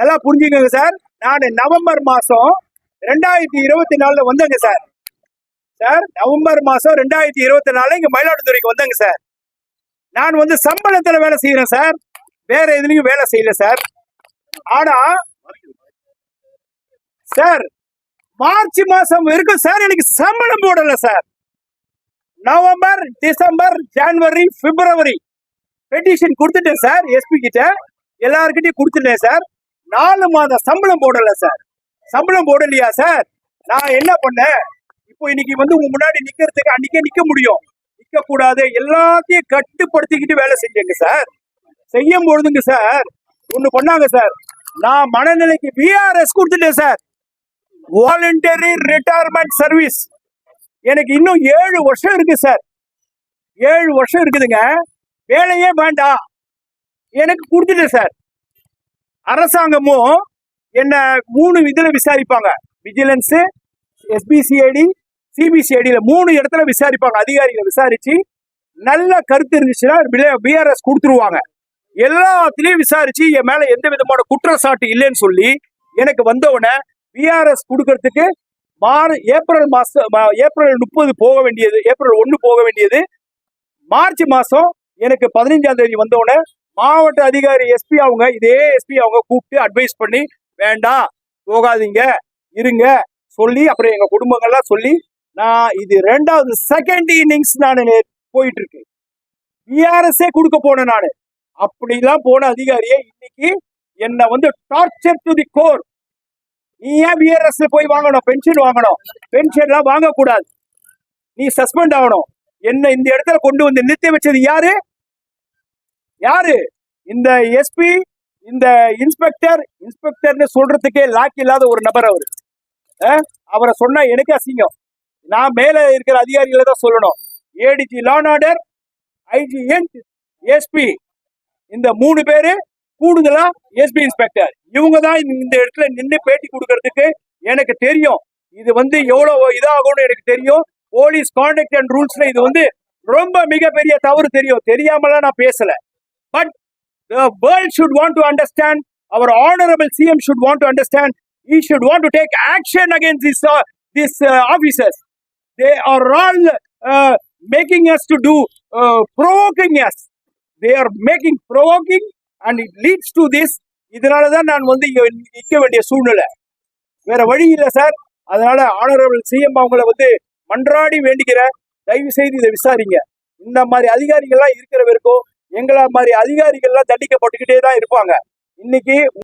நல்லா புரிஞ்சுக்கோங்க சார். நான் நவம்பர் மாதம் ரெண்டாயிரத்தி இருபத்தி நாலில் வந்தேங்க சார். சார் நவம்பர் மாதம் ரெண்டாயிரத்தி இருபத்தி நாலில் இங்கே மயிலாடுதுறைக்கு வந்தேங்க சார். நான் வந்து சம்பளத்தில் வேலை செய்கிறேன் சார். வேற எதுலேயும் வேலை செய்யல சார். ஆனால் சார் மார்ச் மாதம் வரைக்கும் சார் எனக்கு சம்பளம் போடலை சார். நவம்பர் டிசம்பர் ஜனவரி பிப்ரவரி. பெட்டிஷன் கொடுத்துட்டேன் சார் எஸ்பி கிட்ட. எல்லாருக்கிட்டையும் கொடுத்துட்டேன் சார். நாலு மாதம் சம்பளம் போடல சார் சம்பளம் போடலையா சார் நான் என்ன பண்ணேன்? இப்போ இன்னைக்கு வந்து உங்க முன்னாடி நிக்கிறதுக்கு அன்னைக்கே நிக்க முடியும். நிக்க கூடாது எல்லாத்தையும் கட்டுப்படுத்திக்கிட்டு வேலை செஞ்சேங்க சார் செய்யும் பொழுதுங்க சார் ஒண்ணு பண்ணாங்க சார் நான் மனநிலைக்கு விஆர்எஸ் கொடுத்துட்டேன் சார் வாலண்டரி ரிட்டையர்மெண்ட் சர்வீஸ் எனக்கு இன்னும் ஏழு வருஷம் இருக்கு சார் ஏழு வருஷம் இருக்குதுங்க. வேலையே வேண்டாம். எனக்கு கொடுத்துட்டேன் சார் அரசாங்கமும் என்ன மூணு இதுல விசாரிப்பாங்க. விஜிலன்ஸ் எஸ்பிசிஐடி சிபிசிஐடியில மூணு இடத்துல விசாரிப்பாங்க. அதிகாரிகளை விசாரிச்சு நல்ல கருத்து இருந்துச்சுன்னா பிஆர்எஸ் கொடுத்துருவாங்க. எல்லாத்துலயும் விசாரிச்சு என் மேல எந்த விதமான குற்றச்சாட்டு இல்லைன்னு சொல்லி எனக்கு வந்தவுடனே பிஆர்எஸ் கொடுக்கறதுக்கு மார் ஏப்ரல் மாசம் ஏப்ரல் முப்பது போக வேண்டியது ஏப்ரல் ஒன்று போக வேண்டியது மார்ச் மாசம் எனக்கு பதினைஞ்சாம் தேதி வந்தவுடனே மாவட்ட அதிகாரி எஸ்பி அவங்க இதே எஸ்பி அவங்க கூப்பிட்டு அட்வைஸ் பண்ணி வேண்டாம் போகாதீங்க இருங்க சொல்லி அப்புறம் எங்க குடும்பங்கள்லாம் சொல்லி நான் இது ரெண்டாவது செகண்ட் இன்னிங்ஸ் நான் போயிட்டு இருக்கேன் பிஆர்எஸ்ஏ கொடுக்க போனேன் நான். அப்படிலாம் போன அதிகாரியே இன்னைக்கு என்னை வந்து டார்ச்சர் டு தி கோர் நீ ஏன் பிஆர்எஸ்ல போய் வாங்கணும்? பென்ஷன் வாங்கணும். பென்ஷன்லாம் வாங்கக்கூடாது. நீ சஸ்பெண்ட் ஆகணும். என்ன இந்த இடத்துல கொண்டு வந்து நிறுத்தி வச்சது யாரு? யாரு? இந்த எஸ்பி இந்த இன்ஸ்பெக்டர் இன்ஸ்பெக்டர்னு சொல்றதுக்கே லாக் இல்லாத ஒரு நபர் அவரு. அவரை சொன்னா எனக்கு அசிங்கம். நான் மேல இருக்கிற அதிகாரிகளை தான் சொல்லணும். ADG law and order IG SP இந்த மூணு பேரு கூடுதலா எஸ்பி இன்ஸ்பெக்டர் இவங்க தான் இந்த இடத்துல நின்று பேட்டி கொடுக்கறதுக்கு எனக்கு தெரியும். இது வந்து எவ்வளவு இதாகும்னு எனக்கு தெரியும். போலீஸ் கான்டக்ட் அண்ட் ரூல்ஸ்ல இது வந்து ரொம்ப மிகப்பெரிய தவறு தெரியும். தெரியாமலாம் நான் பேசல. But the world should want to understand our honorable cm should want to understand he should want to take action against these uh, these uh, officers they are all uh, making us to do uh, provoking us they are making provoking and it leads to this இதனால தான் நான் வந்து இங்க நிற்க வேண்டிய சூழ்நிலை வேற வழி இல்லை சார் அதனால ஆனரபிள் சிஎம் அவங்கள வந்து மன்றாடி வேண்டிக்கிற தயவு செய்து இதை விசாரிங்க இந்த மாதிரி அதிகாரிகள்லாம் இருக்கிற வரைக்கும் எங்களை மாதிரி அதிகாரிகள்லாம் தண்டிக்கப்பட்டுக்கிட்டே தான் இருப்பாங்க. இன்னைக்கு